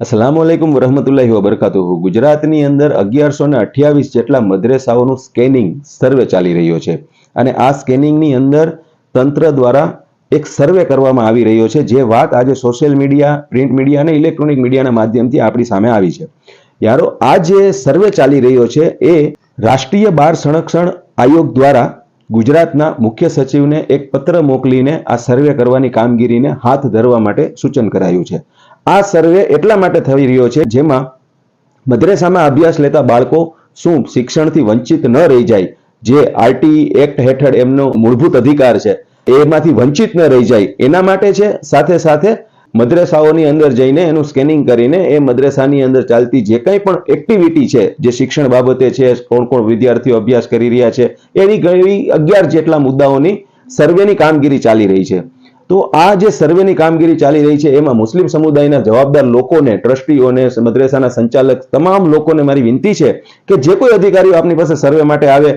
અસલામ વાલેકુમ વરહમતુલ્લાહિ વબરકાતુહુ. ગુજરાતની અંદર અગિયારસો ને અઠ્યાવીસ જેટલા મદ્રેસાઓનું સ્કેનિંગ સર્વે ચાલી રહ્યો છે. અને આ સ્કેનિંગની અંદર તંત્ર દ્વારા એક સર્વે કરવામાં આવી રહ્યો છે, જે વાત આજે સોશિયલ મીડિયા, પ્રિન્ટ મીડિયા અને ઇલેક્ટ્રોનિક મીડિયાના માધ્યમથી આપણી સામે આવી છે. યારો, આ જે સર્વે ચાલી રહ્યો છે, એ રાષ્ટ્રીય બાળ સંરક્ષણ આયોગ દ્વારા ગુજરાતના મુખ્ય સચિવને એક પત્ર મોકલીને આ સર્વે કરવાની કામગીરીને હાથ ધરવા માટે સૂચન કરાયું છે. આ સર્વે એટલા માટે થઈ રહ્યો છે જેમાં મદ્રેસામાં અભ્યાસ લેતા બાળકો શું શિક્ષણથી વંચિત ન રહી જાય, જે આરટી એક્ટ હેઠળ એમનો મૂળભૂત અધિકાર છે, એમાંથી વંચિત ન રહી જાય, એના માટે છે, સાથે સાથે મદ્રેસાઓની અંદર જઈને એનું સ્કેનિંગ કરીને એ મદ્રેસાની અંદર ચાલતી જે કંઈ પણ એક્ટિવિટી છે, જે શિક્ષણ બાબતે છે કોણ કોણ વિદ્યાર્થીઓ અભ્યાસ કરી રહ્યા છે, એની ઘણી અગિયાર જેટલા મુદ્દાઓની સર્વેની કામગીરી ચાલી રહી છે. તો આ જે સર્વેની કામગીરી ચાલી રહી છે, એમાં મુસ્લિમ સમુદાયના જવાબદાર લોકોને, ટ્રસ્ટીઓને મદ્રેસાના સંચાલક, તમામ લોકોને મારી વિનંતી છે કે જે કોઈ અધિકારીઓ આપની પાસે સર્વે માટે આવે,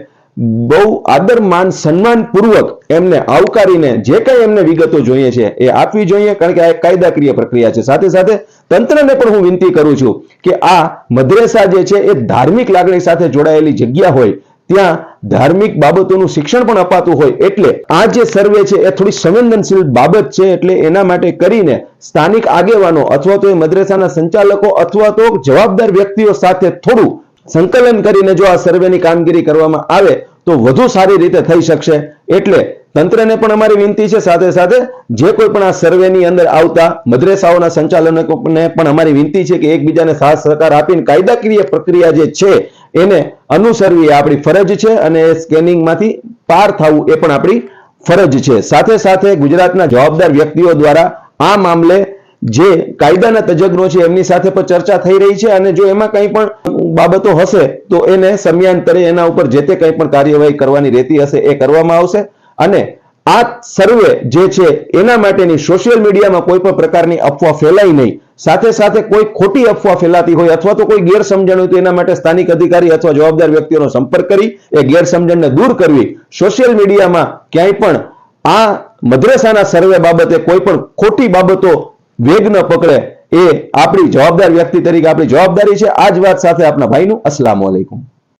બહુ આદર, માન સન્માનપૂર્વક એમને આવકારીને જે કંઈ એમને વિગતો જોઈએ છે, એ આપવી જોઈએ, કારણ કે આ એક કાયદાકીય પ્રક્રિયા છે. સાથે સાથે તંત્રને પણ હું વિનંતી કરું છું કે આ મદ્રેસા જે છે, એ ધાર્મિક લાગણી સાથે જોડાયેલી જગ્યા હોય, ત્યાં ધાર્મિક બાબતોનું શિક્ષણ પણ અપાતું હોય એટલે આ જે સર્વે છે એ થોડી સંવેદનશીલ બાબત છે એટલે એના માટે કરીને સ્થાનિક આગેવાનો અથવા તો એ મદ્રેસાના સંચાલકો અથવા તો જવાબદાર વ્યક્તિઓ સાથે થોડું સંકલન કરીને જો આ સર્વેની કામગીરી કરવામાં આવે તો વધુ સારી રીતે થઈ શકશે. એટલે તંત્રને પણ અમારી વિનંતી છે, સાથે સાથે જે કોઈ પણ આ સર્વેની અંદર આવતા મદ્રેસાઓના સંચાલકોને પણ અમારી વિનંતી છે કે એકબીજાને સાથ સહકાર આપીને કાયદાકીય પ્રક્રિયા જે છે એને અનુસરવી એ આપણી ફરજ છે અને એ સ્કેનિંગમાંથી પાર થવું એ પણ આપણી ફરજ છે. સાથે સાથે ગુજરાતના જવાબદાર વ્યક્તિઓ દ્વારા આ મામલે જે કાયદાના તજજ્ઞો છે એમની સાથે પણ ચર્ચા થઈ રહી છે અને જો એમાં કંઈ પણ બાબતો હશે તો એને સમયાંતરે એના ઉપર જે તે કંઈ પણ કાર્યવાહી કરવાની રહેતી હશે એ કરવામાં આવશે. અને આ સર્વે જે છે એના માટેની સોશિયલ મીડિયામાં કોઈ પણ પ્રકારની અફવા ફેલાય નહીં. સાથે સાથે કોઈ ખોટી અફવા ફેલાતી હોય અથવા તો કોઈ ગેરસમજણ હોય તો એના માટે સ્થાનિક અધિકારી અથવા જવાબદાર વ્યક્તિઓનો સંપર્ક કરી, એ ગેરસમજણને દૂર કરવી. સોશિયલ મીડિયામાં ક્યાંય પણ આ મદ્રેસાના સર્વે બાબતે કોઈ પણ ખોટી બાબતો વેગ ન પકડે, એ આપણી જવાબદાર વ્યક્તિ તરીકે આપણી જવાબદારી છે. આ જ વાત સાથે આપના ભાઈનું અસલામ વાલેકુમ